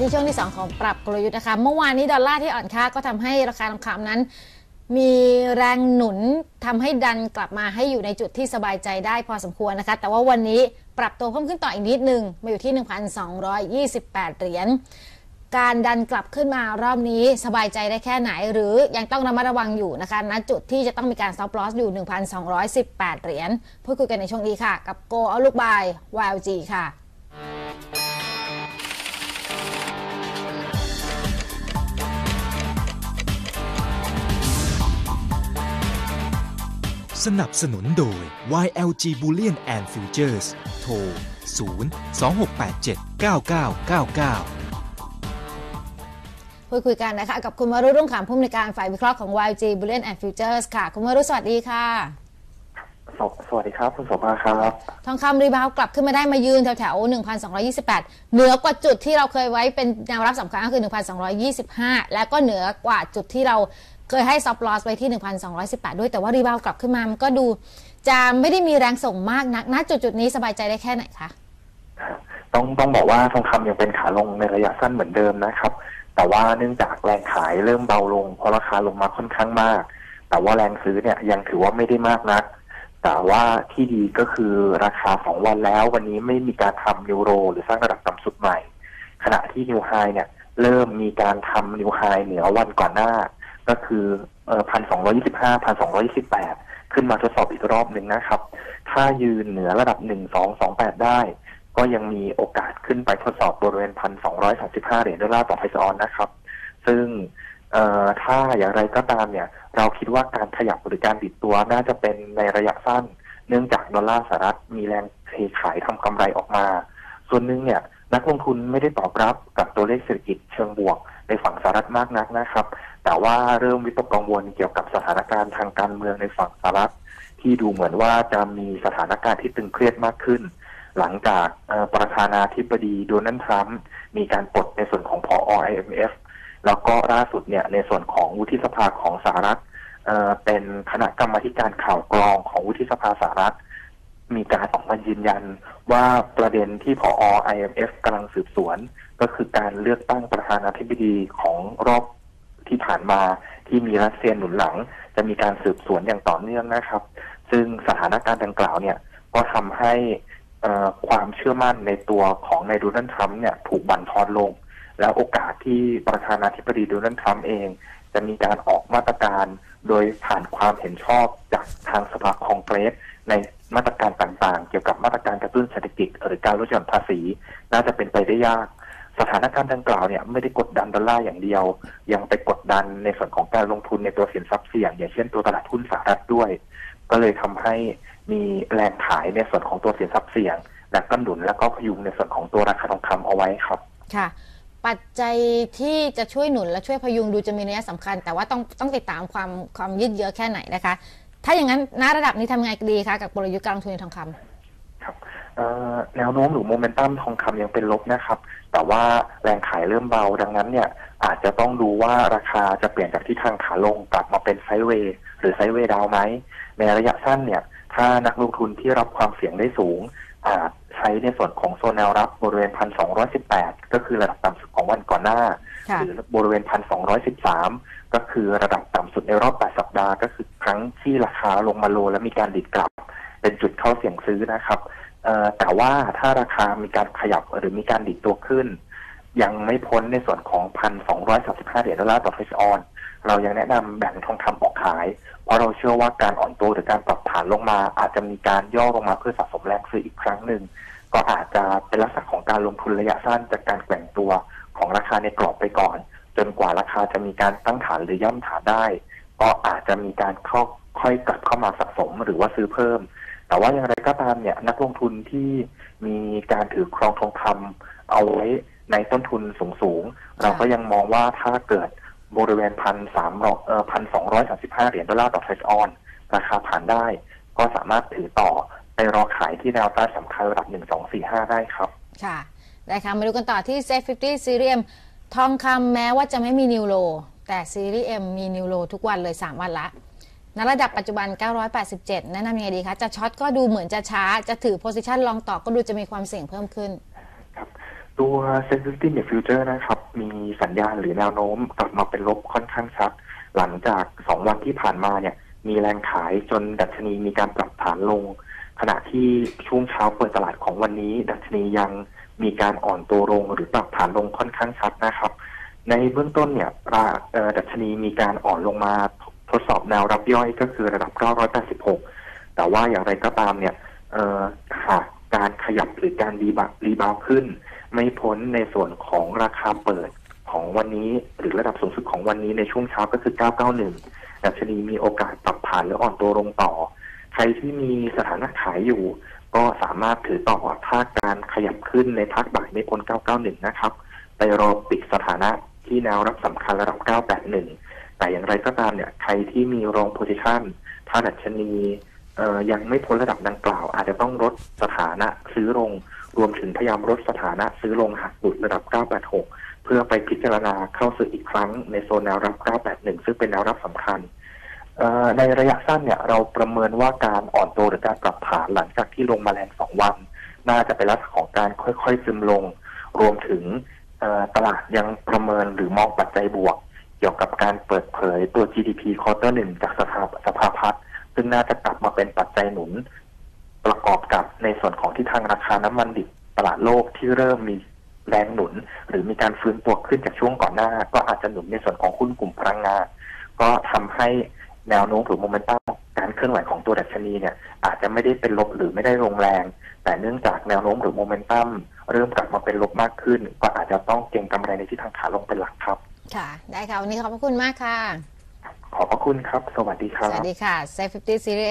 ที่ช่วงที่ 2 ของปรับกลยุทธ์นะคะ เมื่อวานนี้ดอลลาร์ที่อ่อนค่าก็ทำให้ราคาทองคำนั้น มีแรงหนุนทำให้ดันกลับมาให้อยู่ในจุดที่สบายใจได้พอสมควรนะคะ แต่ว่าวันนี้ปรับตัวเพิ่มขึ้นต่ออีกนิดนึง มาอยู่ที่ 1,228 เหรียญการดันกลับขึ้นมารอบนี้สบายใจได้แค่ไหน หรือยังต้องระมัดระวังอยู่นะคะณจุดที่จะต้องมีการ stop loss อยู่ 1,218 เหรียญพูดคุยกันในช่วงนี้ค่ะ กับ Go เอาลูกบาย YLG ค่ะ สนับสนุนโดย YLG Bullion and Futures โทร 0 2687 9999พูดคุยกันนะคะกับคุณมารุรุ่งขำผู้อำนวยการฝ่ายวิเคราะห์ของ YG Bullion and Futures ค่ะ คุณมารุสวัสดีค่ะ สวสวัสดีครับ คุณโสภาครับ ทองคำรีบาวด์กลับขึ้นมาได้มายืนแถวๆ1,228 เหนือกว่าจุดที่เราเคยไว้เป็นแนวรับสำคัญก็คือ 1,225 แล้วก็เหนือกว่าจุดที่เรา เคยให้ซอฟต์ลอสไว้ที่ 1,218 ด้วยแต่ว่ารีบาวกลับขึ้นมา มันก็ดูจะไม่ได้มีแรงส่งมากนักณจุดจุดนี้สบายใจได้แค่ไหนคะต้องต้องบอกว่าทองคำยังเป็นขาลงในระยะสั้นเหมือนเดิมนะครับ แต่ว่าเนื่องจากแรงขายเริ่มเบาลงเพราะราคาลงมาค่อนข้างมาก แต่ว่าแรงซื้อเนี่ยยังถือว่าไม่ได้มากนัก แต่ว่าที่ดีก็คือราคาสองวันแล้ว วันนี้ไม่มีการทำนิวโร หรือสร้างระดับต่ำสุดใหม่ ขณะที่นิวไฮเนี่ยเริ่มมีการทำนิวไฮเหนือวันก่อนหน้า ก็คือเอ่อพันสองร้อยี่สิบห้าพันสองร้อยี่สิบแปดขึ้นมาทดสอบอีกรอบหนึ่งนะครับ ถ้ายืนเหนือระดับหนึ่งสองสองแปดได้ ก็ยังมีโอกาสขึ้นไปทดสอบบริเวณพันสองร้อยสาสิบห้าเหรียญดอลลาร์ต่อไอซ์ออนนะครับ ซึ่งเอ่อถ้าอย่างไรก็ตามเนี่ย เราคิดว่าการขยับหรือการดิดตัวน่าจะเป็นในระยะสั้น เนื่องจากดอลลาร์สหรัฐมีแรงเทขายทำกำไรออกมา ส่วนหนึ่งเนี่ยนักลงทุนไม่ได้ตอบรับกับตัวเลขเศรษฐกิจเชิงบวก ในฝั่งสหรัฐมากนักนะครับ แต่ว่าเริ่มวิตกกังวลเกี่ยวกับสถานการณ์ทางการเมืองในฝั่งสหรัฐ ที่ดูเหมือนว่าจะมีสถานการณ์ที่ตึงเครียดมากขึ้น หลังจากประธานาธิบดีโดนัลด์ทรัมป์มีการปลดในส่วนของพอ IMF แล้วก็ล่าสุดเนี่ยในส่วนของวุฒิสภาของสหรัฐเป็นคณะกรรมาธิการข่าวกรองของวุฒิสภาสหรัฐ มีการออกมายืนยันว่าประเด็นที่พอ IMF กำลังสืบสวน ก็คือการเลือกตั้งประธานาธิบดีของรอบที่ผ่านมาที่มีรัสเซียหนุนหลัง จะมีการสืบสวนอย่างต่อเนื่องนะครับ ซึ่งสถานการณ์ดังกล่าวเนี่ยก็ทำให้ความเชื่อมั่นในตัวของนายโดนัลด์ทรัมป์เนี่ยถูกบั่นทอนลง แล้วโอกาสที่ประธานาธิบดีโดนัลด์ทรัมป์เอง จะมีการออกมาตรการ โดยผ่านความเห็นชอบจากทางสภาคองเกรสใน มาตรการต่างๆ เกี่ยวกับมาตรการกระตุ้นเศรษฐกิจ หรือการลดหย่อนภาษี น่าจะเป็นไปได้ยาก สถานการณ์ดังกล่าวเนี่ยไม่ได้กดดันดอลลาร์อย่างเดียว ยังไปกดดันในส่วนของการลงทุนในตัวสินทรัพย์เสี่ยง อย่างเช่นตัวตลาดหุ้นสหรัฐด้วย ก็เลยทำให้มีแรงขายในส่วนของตัวสินทรัพย์เสี่ยงและก็หนุนและก็พยุงในส่วนของตัวราคาทองคำเอาไว้ครับ ค่ะปัจจัยที่จะช่วยหนุนและช่วยพยุงดูจะมีนัยสำคัญ แต่ว่าต้องต้องติดตามความความยืดเยื้อแค่ไหนนะคะ ถ้าอย่างนั้นณระดับนี้ทำไงดีคะกับกลยุทธ์การลงทุนในทองคำครับเอ่อแนวโน้มหรือโมเมนตัมทองคำยังเป็นลบนะครับ แต่ว่าแรงขายเริ่มเบาดังนั้นเนี่ยอาจจะต้องดูว่าราคาจะเปลี่ยนจากทิศทางขาลงกลับมาเป็นไซด์เวย์หรือไซด์เวย์ดาวไหมในระยะสั้นเนี่ย ถ้านักลงทุนที่รับความเสี่ยงได้สูง อาจใช้ในส่วนของโซนแนวรับบริเวณพันสองร้อยสิบแปดก็คือระดับต่ำสุดของวันก่อนหน้าค่ะหรือบริเวณพันสองร้อยสิบสามก็คือระดับต่ำสุดในรอบแปดสัปดาห์ก็คือ ครั้งที่ราคาลงมาโล และมีการดิดกลับ เป็นจุดเข้าเสี่ยงซื้อนะครับแต่ว่าถ้าราคามีการขยับหรือมีการดิดตัวขึ้น ยังไม่พ้นในส่วนของพันสองร้อยสาสิบห้าเหรียญดอลลาร์ต่อเฟสออนเรายังแนะนำแบ่งทองคำออกขาย เพราะเราเชื่อว่าการอ่อนตัวหรือการปรับฐานลงมา อาจจะมีการย่อลงมาเพื่อสะสมแรงซื้ออีกครั้งหนึ่งก็อาจจะเป็นลักษณะของการลงทุนระยะสั้นจากการแกว่งตัวของราคาในกรอบไปก่อน จนกว่าราคาจะมีการตั้งฐานหรือย่ำฐานได้ ก็อาจจะมีการเข้าค่อยกลับเข้ามาสะสมหรือว่าซื้อเพิ่ม แต่ว่าอย่างไรก็ตามเนี่ยนักลงทุนที่มีการถือครองทองคำเอาไว้ในต้นทุนสูงๆเราก็ยังมองว่าถ้าเกิดบริเวณพันสามเอ่อพันสองร้อยสามสิบห้าเหรียญดอลลาร์ต่อเทรดออนราคาผ่านได้ ก็สามารถถือต่อไปรอขายที่แนวต้านสำคัญระดับหนึ่งสองสี่ห้าได้ครับ ค่ะได้ค่ะมาดูกันต่อที่ Set 50 Series M ทองคำแม้ว่าจะไม่มีนิวโล แต่ Series M มีนิวโลทุกวันเลย 3 วันละณระดับปัจจุบัน 987 แนะนำยังไงดีคะ จะช็อตก็ดูเหมือนจะช้า จะถือโพซิชันลองต่อก็ดูจะมีความเสี่ยงเพิ่มขึ้น ครับตัว s e n s i t i v e Future นะครับ มีสัญญาณหรือแนวโน้มกลับมาเป็นลบค่อนข้างชัด หลังจากสองวันที่ผ่านมาเนี่ย มีแรงขายจนดัชนีมีการปรับฐานลง ขณะที่ช่วงเช้าเปิดตลาดของวันนี้ ดัชนียังมีการอ่อนตัวลงหรือปรับฐานลงค่อนข้างชัดนะครับ ในเบื้องต้นเนี่ยราดัชนีมีการอ่อนลงมาทดสอบแนวรับย่อยก็คือระดับ 986 แต่ว่าอย่างไรก็ตามเนี่ยหากการขยับหรือการรีบารีบาวขึ้น ไม่พ้นในส่วนของราคาเปิดของวันนี้หรือระดับสูงสุดของวันนี้ในช่วงเช้าก็คือ 991 ดัชนีมีโอกาสปรับผ่านหรืออ่อนตัวลงต่อ ใครที่มีสถานะขายอยู่ ก็สามารถถือต่อถ้าการขยับขึ้นในพักบ่ายไม่พ้น 991 นะครับ ไปรอปิดสถานะ ที่แนวรับสำคัญระดับ 981 แต่อย่างไรก็ตามเนี่ยใครที่มีรองโพซิชันถ้าดัชนียังไม่พ้นระดับดังกล่าว อาจจะต้องลดสถานะซื้อลงรวมถึงพยายามลดสถานะซื้อลงหากหลุดระดับ 986 เพื่อไปพิจารณาเข้าซื้ออีกครั้งในโซนแนวรับ 981 ซึ่งเป็นแนวรับสำคัญในระยะสั้นเนี่ยเราประเมินว่าการอ่อนตัวหรือการปรับฐานหลังจากที่ลงมาแรงสองวัน น่าจะเป็นลักษณะของการค่อยๆซึมลง รวมถึง ตลาดยังประเมินหรือมองปัจจัยบวก เกี่ยวกับการเปิดเผยตัว GDP ควอเตอร์หนึ่งจากสภาสภาพัฒน์ซึ่งน่าจะกลับมาเป็นปัจจัยหนุน ประกอบกับในส่วนของที่ทางราคาน้ำมันดิบตลาดโลกที่เริ่มมีแรงหนุน หรือมีการฟื้นตัวขึ้นจากช่วงก่อนหน้า ก็อาจจะหนุนในส่วนของหุ้นกลุ่มพลังงานก็ทำให้แนวโน้มหรือโมเมนตัมการเคลื่อนไหวของตัวดัชนีเนี่ยอาจจะไม่ได้เป็นลบหรือไม่ได้ลงแรง แต่เนื่องจากแนวโน้มหรือโมเมนตัม เริ่มกลับมาเป็นลบมากขึ้น ก็อาจจะต้องเก็งกำไรในทิศทางขาลงเป็นหลักครับ ค่ะ ได้ค่ะ วันนี้ขอบพระคุณมากค่ะ ขอบพระคุณครับ สวัสดีครัสบวัสดีค่ะ Safe 50 Series